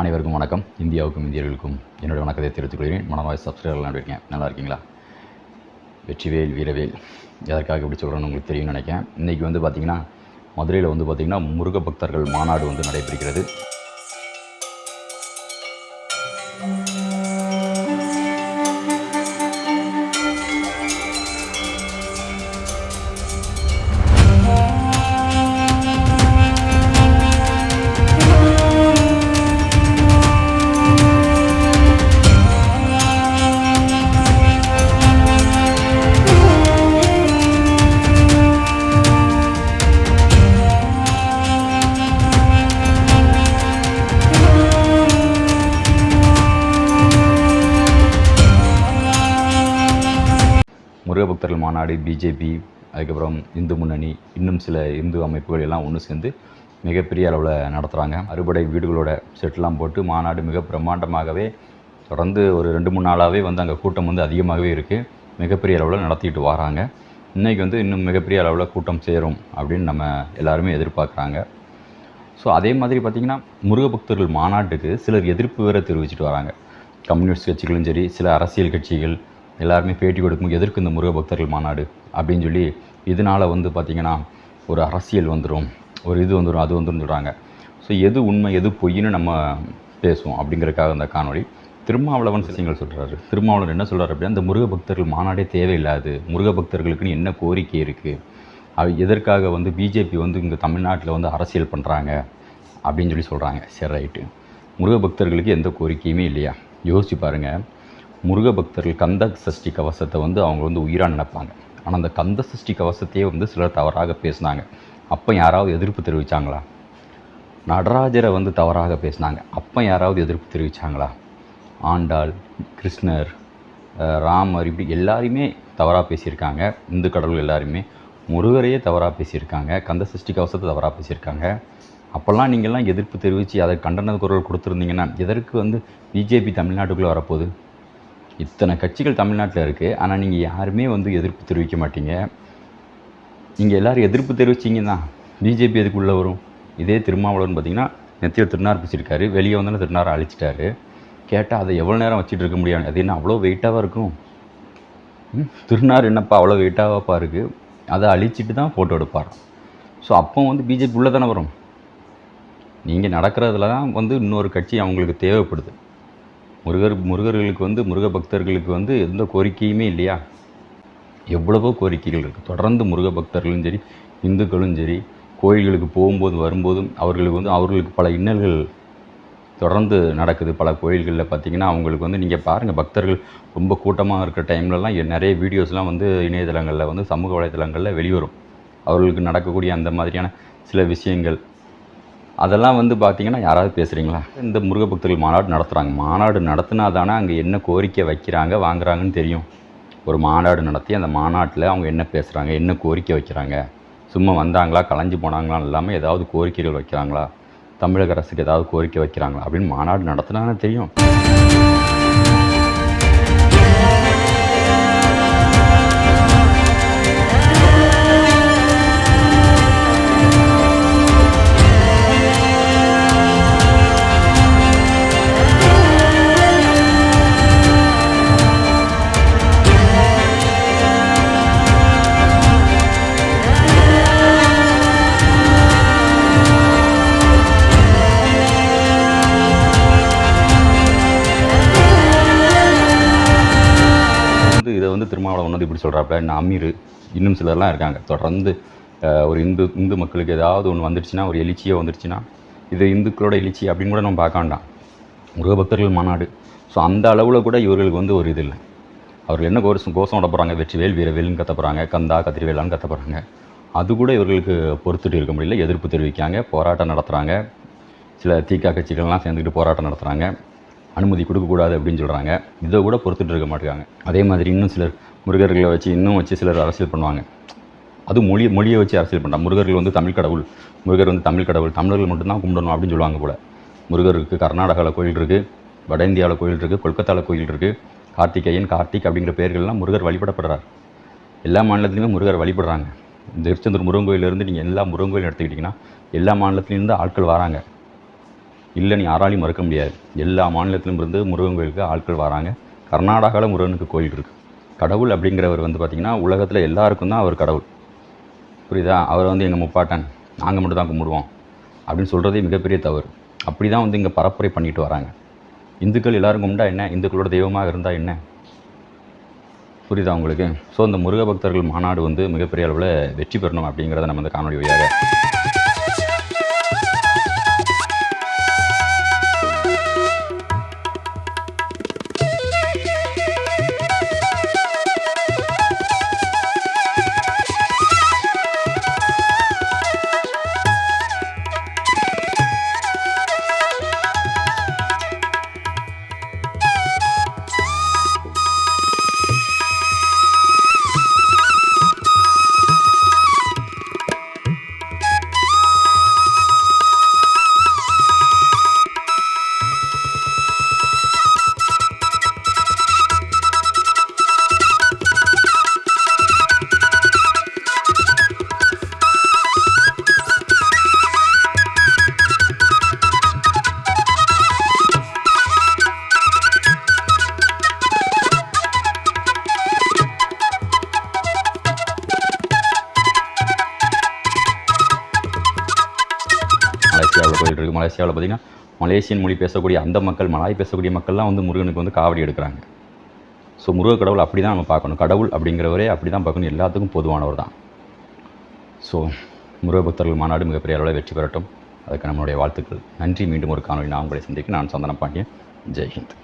அனைவருக்கும் வணக்கம். இந்தியாவுக்கும் இந்தியர்களுக்கும் என்னுடைய வணக்கத்தை தெரிவித்துக் கொள்கிறேன். மனமாய் சப்ஸ்கிரைபர் இருக்கேன் நல்லா இருக்கீங்களா? வெற்றிவேல் வீரவேல். எதற்காக இப்படி சொல்கிறேன்னு உங்களுக்கு தெரியும்னு நினைக்கிறேன். இன்றைக்கி வந்து பார்த்திங்கன்னா மதுரையில் வந்து பார்த்திங்கன்னா முருக பக்தர்கள் மாநாடு வந்து நடைபெறுகிறது. முருகபக்தர்கள் மாநாடு பிஜேபி அதுக்கப்புறம் இந்து முன்னணி இன்னும் சில இந்து அமைப்புகள் எல்லாம் ஒன்று சேர்ந்து மிகப்பெரிய அளவில் நடத்துகிறாங்க அறுபடை வீடுகளோட செட்டெலாம் போட்டு மாநாடு மிக பிரம்மாண்டமாகவே தொடர்ந்து ஒரு ரெண்டு மூணு நாளாகவே வந்து அங்கே கூட்டம் வந்து அதிகமாகவே இருக்குது மிகப்பெரிய அளவில் நடத்திட்டு வராங்க. இன்றைக்கி வந்து இன்னும் மிகப்பெரிய அளவில் கூட்டம் சேரும் அப்படின்னு நம்ம எல்லாருமே எதிர்பார்க்குறாங்க. ஸோ அதே மாதிரி பார்த்திங்கன்னா முருக பக்தர்கள் மாநாட்டுக்கு சிலர் எதிர்ப்பு வேற தெரிவிச்சிட்டு வராங்க. கம்யூனிஸ்ட் கட்சிகளும் சரி சில அரசியல் கட்சிகள் எல்லாருமே பேட்டி கொடுக்கும் எதற்கு இந்த முருக பக்தர்கள் மாநாடு? அப்படின்னு சொல்லி இதனால் வந்து பார்த்திங்கன்னா ஒரு அரசியல் வந்துடும் ஒரு இது வந்துடும் அது வந்துடும் சொல்கிறாங்க ஸோ எது உண்மை எது பொய்ன்னு நம்ம பேசுவோம் அப்படிங்கிறதுக்காக அந்த காணொளி. திருமாவளவன் சிசிங்கள் சொல்கிறாரு திருமாவளவன் என்ன சொல்கிறார் அப்படின்னா அந்த முருக பக்தர்கள் மாநாடே தேவையில்லாது. முருக பக்தர்களுக்குன்னு என்ன கோரிக்கை இருக்குது அது எதற்காக வந்து பிஜேபி வந்து இங்கே தமிழ்நாட்டில் வந்து அரசியல் பண்ணுறாங்க அப்படின்னு சொல்லி சொல்கிறாங்க சரி ரைட்டு. முருக பக்தர்களுக்கு எந்த கோரிக்கையுமே இல்லையா? யோசிச்சு பாருங்கள் முருக பக்தர்கள் கந்த சஷ்டி கவசத்தை வந்து அவங்க வந்து உயிராக நினைப்பாங்க. ஆனால் அந்த கந்த சஷ்டி கவசத்தையே வந்து சிலர் தவறாக பேசினாங்க. அப்போ யாராவது எதிர்ப்பு தெரிவித்தாங்களா நடராஜரை வந்து தவறாக பேசினாங்க. அப்போ யாராவது எதிர்ப்பு தெரிவித்தாங்களா ஆண்டாள் கிருஷ்ணர் ராமர் இப்படி எல்லாருமே தவறாக பேசியிருக்காங்க. இந்து கடவுள் எல்லாருமே முருகரையே தவறாக பேசியிருக்காங்க. கந்த சஷ்டி கவசத்தை தவறாக பேசியிருக்காங்க. அப்போல்லாம் நீங்கள்லாம் எதிர்ப்பு தெரிவித்து அதை கண்டன குரல் கொடுத்துருந்தீங்கன்னா எதற்கு வந்து பிஜேபி தமிழ்நாட்டுக்குள்ளே வரப்போகுது? இத்தனை கட்சிகள் தமிழ்நாட்டில் இருக்குது ஆனால் நீங்கள் யாருமே வந்து எதிர்ப்பு தெரிவிக்க மாட்டீங்க. நீங்கள் எல்லோரும் எதிர்ப்பு தெரிவிச்சிங்கன்னா பிஜேபி எதுக்குள்ளே வரும்? இதே திருமாவளவன் பார்த்தீங்கன்னா நெத்தியில் திருநார் பிடிச்சிருக்காரு வெளியே வந்தோன்னே திருநாரை அழிச்சிட்டாரு. கேட்டால் அதை எவ்வளோ நேரம் வச்சுட்டு இருக்க முடியாது அது என்ன அவ்வளோ வெயிட்டாக இருக்கும்? ம், திருநார் என்னப்பா அவ்வளோ வெயிட்டாகப்பா இருக்குது அதை அழிச்சிட்டு தான் ஃபோட்டோ எடுப்பார் ஸோ அப்போ வந்து பிஜேபி உள்ளே தானே வரும்? நீங்கள் நடக்கிறதுல தான் வந்து இன்னொரு கட்சி அவங்களுக்கு தேவைப்படுது. முருகர் முருகர்களுக்கு வந்து முருக பக்தர்களுக்கு வந்து எந்த கோரிக்கையுமே இல்லையா? எவ்வளவோ கோரிக்கைகள் இருக்குது தொடர்ந்து முருக பக்தர்களும் சரி இந்துக்களும் சரி கோயில்களுக்கு போகும்போது வரும்போதும் அவர்களுக்கு வந்து அவர்களுக்கு பல இன்னல்கள் தொடர்ந்து நடக்குது. பல கோயில்களில் பார்த்தீங்கன்னா அவங்களுக்கு வந்து நீங்கள் பாருங்கள் பக்தர்கள் ரொம்ப கூட்டமாக இருக்கிற டைம்லலாம் நிறைய வீடியோஸ்லாம் வந்து இணையதளங்களில் வந்து சமூக வலைதளங்களில் வெளிவரும். அவர்களுக்கு நடக்கக்கூடிய அந்த மாதிரியான சில விஷயங்கள் அதெல்லாம் வந்து பார்த்தீங்கன்னா யாராவது பேசுகிறீங்களா இந்த முருக பக்தர்கள் மாநாடு நடத்துகிறாங்க மாநாடு நடத்தினா தானே அங்கே என்ன கோரிக்கை வைக்கிறாங்க வாங்குறாங்கன்னு தெரியும். ஒரு மாநாடு நடத்தி அந்த மாநாட்டில் அவங்க என்ன பேசுகிறாங்க என்ன கோரிக்கை வைக்கிறாங்க? சும்மா வந்தாங்களா கலைஞ்சு போனாங்களான்னு இல்லாமல் ஏதாவது கோரிக்கைகள் வைக்கிறாங்களா? தமிழக அரசுக்கு ஏதாவது கோரிக்கை வைக்கிறாங்களா அப்படின்னு மாநாடு நடத்தினா தெரியும். வந்து வந்து திருமாவளவன் வந்து இப்படி சொல்கிறாப்புல இந்த அமீர். இன்னும் சிலர்லாம் இருக்காங்க. தொடர்ந்து ஒரு இந்து இந்து மக்களுக்கு ஏதாவது ஒன்று வந்துடுச்சுன்னா ஒரு எழுச்சியோ வந்துடுச்சுன்னா இது இந்துக்களோட எழுச்சி அப்படின்னு கூட நம்ம பார்க்க வேண்டாம். முருக பக்தர்கள் மாநாடு. ஸோ அந்த அளவில் கூட இவர்களுக்கு வந்து ஒரு இது இல்லை. அவர்கள் என்ன கோஷம் கோஷம் விட போகிறாங்க வெற்றிவேல் வீரவேல்னு கத்த போகிறாங்க கந்தா கத்திரிவேலான்னு கத்த போகிறாங்க அது கூட இவர்களுக்கு பொறுத்துட்டு இருக்க முடியல. எதிர்ப்பு தெரிவிக்காங்க போராட்டம் நடத்துகிறாங்க சில தீக்கா கட்சிகள்லாம் சேர்ந்துக்கிட்டு போராட்டம் நடத்துகிறாங்க அனுமதி கொடுக்கக்கூடாது அப்படின்னு சொல்கிறாங்க இதை கூட பொறுத்துட்டு இருக்க மாட்டேங்காங்க அதே மாதிரி இன்னும் சிலர் முருகர்களை வச்சு இன்னும் வச்சு சிலர் அரசியல் பண்ணுவாங்க. அது மொழி மொழியை வச்சு அரசியல் பண்ணுறாங்க முருகர்கள் வந்து தமிழ் கடவுள். முருகர் வந்து தமிழ் கடவுள். தமிழர்கள் மட்டும்தான் கும்பிடணும் அப்படின்னு சொல்லுவாங்க போல். முருகர் இருக்குது கர்நாடகாவில் கோயில் இருக்குது வட இந்தியாவில் கோயில் இருக்குது கொல்கத்தாவில் கோயில் இருக்குது கார்த்திகேயன் கார்த்திக் அப்படிங்கிற பெயர்கள்லாம் முருகர் வழிபடப்படுறார். எல்லா மாநிலத்துலையுமே முருகர் வழிபடுறாங்க. இந்த திருச்செந்தூர் முருகன் கோயிலேருந்து நீங்கள் எல்லா முருகன் கோயிலும் எடுத்துக்கிட்டிங்கன்னா எல்லா மாநிலத்துலேருந்து ஆட்கள் வராங்க. இல்லைன்னு யாராலையும் மறுக்க முடியாது. எல்லா மாநிலத்திலும் இருந்து முருகன் கோயிலுக்கு ஆட்கள் வராங்க. கர்நாடகாவில் முருகனுக்கு கோயில் இருக்குது கடவுள் அப்படிங்கிறவர் வந்து பார்த்திங்கன்னா உலகத்தில் எல்லாருக்கும் தான் அவர் கடவுள். புரியுதா? அவர் வந்து எங்கள் முப்பாட்டன் நாங்கள் மட்டும் தான் கும்பிடுவோம். அப்படின்னு சொல்கிறதே மிகப்பெரிய தவறு. அப்படி தான் வந்து இங்கே பரப்புரை பண்ணிட்டு வராங்க. இந்துக்கள் எல்லோரும் கும்பிட்டா என்ன? இந்துக்களோட தெய்வமாக இருந்தால் என்ன? புரியுதா உங்களுக்கு? ஸோ இந்த முருக பக்தர்கள் மாநாடு வந்து மிகப்பெரிய அளவில் வெற்றி பெறணும் அப்படிங்கிறத நம்ம இந்த காணொலி வழியாக மலேசியாவில் இருக்குது மலேசியாவில் பார்த்தீங்கன்னா மலேசியன் மொழி பேசக்கூடிய அந்த மக்கள் மலாய் பேசக்கூடிய மக்கள்லாம் வந்து முருகனுக்கு வந்து காவடி எடுக்கிறாங்க. ஸோ முருக கடவுள் அப்படி தான் நம்ம பார்க்கணும். கடவுள் அப்படிங்கிறவரே அப்படி தான் பார்க்கணும். எல்லாத்துக்கும் பொதுவானவர் தான். ஸோ முருக பக்தர்கள் மாநாடு மிகப்பெரிய அளவில் வெற்றி பெறட்டும். அதுக்கு நம்மளுடைய வாழ்த்துக்கள். நன்றி. மீண்டும் ஒரு காணொலி நான் உங்களை சந்திக்க நான் சந்தனம் பாண்டியன். ஜெய்ஹிந்த்